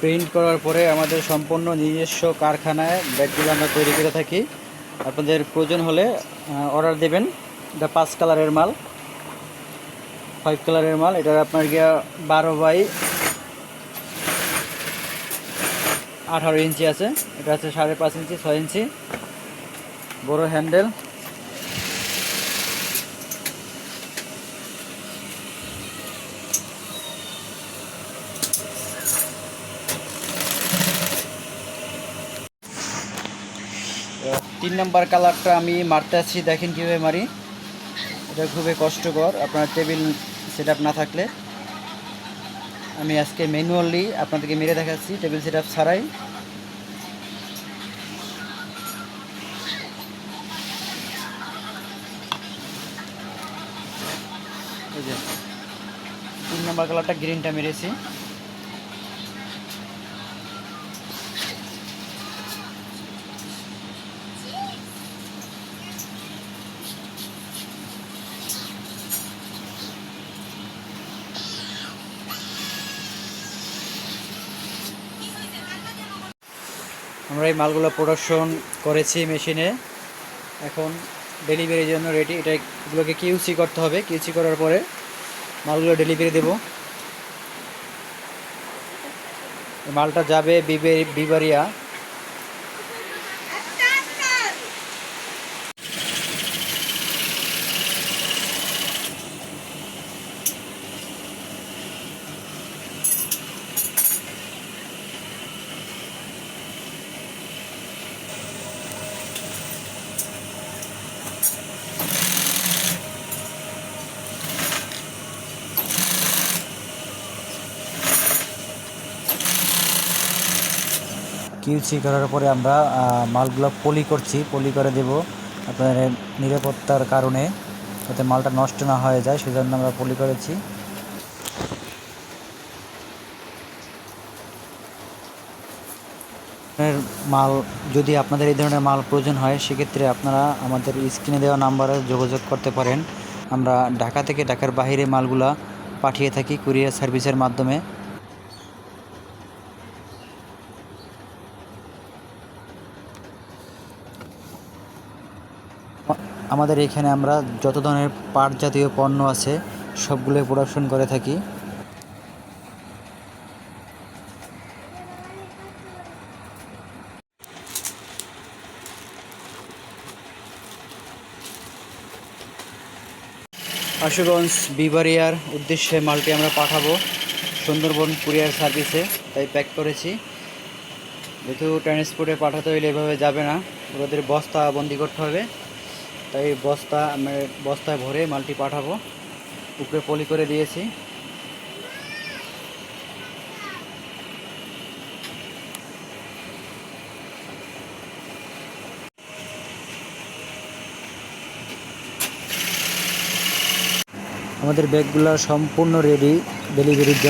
Print করার পরে আমাদের সম্পূর্ণ নিজস্ব কারখানায় ব্যাগগুলো আমরা তৈরি করে থাকি। আপনাদের প্রয়োজন হলে অর্ডার দেবেন। এটা পাঁচ কালারের মাল ফাইভ কালারের মাল। এটা আপনার গিয়া বারো বাই আঠারো ইঞ্চি আছে। এটা আছে সাড়ে পাঁচ ইঞ্চি, ছয় ইঞ্চি। বড় হ্যান্ডেল। তিন নাম্বার কালারটা আমি মারতে আছি দেখেন কীভাবে মারি। এটা খুবই কষ্টকর, আপনার টেবিল সেট না থাকলে। আমি আজকে ম্যানুয়ালি আপনাদেরকে মেরে দেখাচ্ছি, টেবিল সেট ছাড়াই। তিন নম্বর কালারটা গ্রিনটা মেরেছি। আমরা এই মালগুলো প্রোডাকশন করেছি মেশিনে এখন ডেলিভারির জন্য রেডি এটা এগুলোকে কিউসি করতে হবে। কিউসি করার পরে মালগুলো ডেলিভারি দেব। মালটা যাবে বিবে- বিবারিয়া কিউসি করার পরে আমরা মালগুলো পলি করছি, পলি করে দেব আপনার নিরাপত্তার কারণে, যাতে মালটা নষ্ট না হয়ে যায়, সেজন্য আমরা পলি করেছি। মাল, যদি আপনাদের এই ধরনের মাল প্রয়োজন হয়, সেক্ষেত্রে আপনারা আমাদের স্ক্রিনে দেওয়া নাম্বারে যোগাযোগ করতে পারেন। আমরা ঢাকা থেকে ঢাকার বাইরে মালগুলা পাঠিয়ে থাকি কুরিয়ার সার্ভিসের মাধ্যমে। আমাদের এখানে আমরা যত ধরনের পাট জাতীয় পণ্য আছে সবগুলোই প্রোডাকশন করে থাকি। আশুগঞ্জ বিবারিয়ার উদ্দেশ্যে মালটি আমরা পাঠাবো। সুন্দরবন কুরিয়ার সার্ভিসে, তাই প্যাক করেছি। যেহেতু ট্রান্সপোর্টে পাঠাতে হইলে এভাবে যাবে না, ওদের বস্তা বন্দি করতে হবে। তাই বস্তা বস্তায় ভরে মালটি পাঠাবো। উপরে পলি করে দিয়েছি। আমাদের ব্যাগগুলো সম্পূর্ণ রেডি ডেলিভারির জন্য।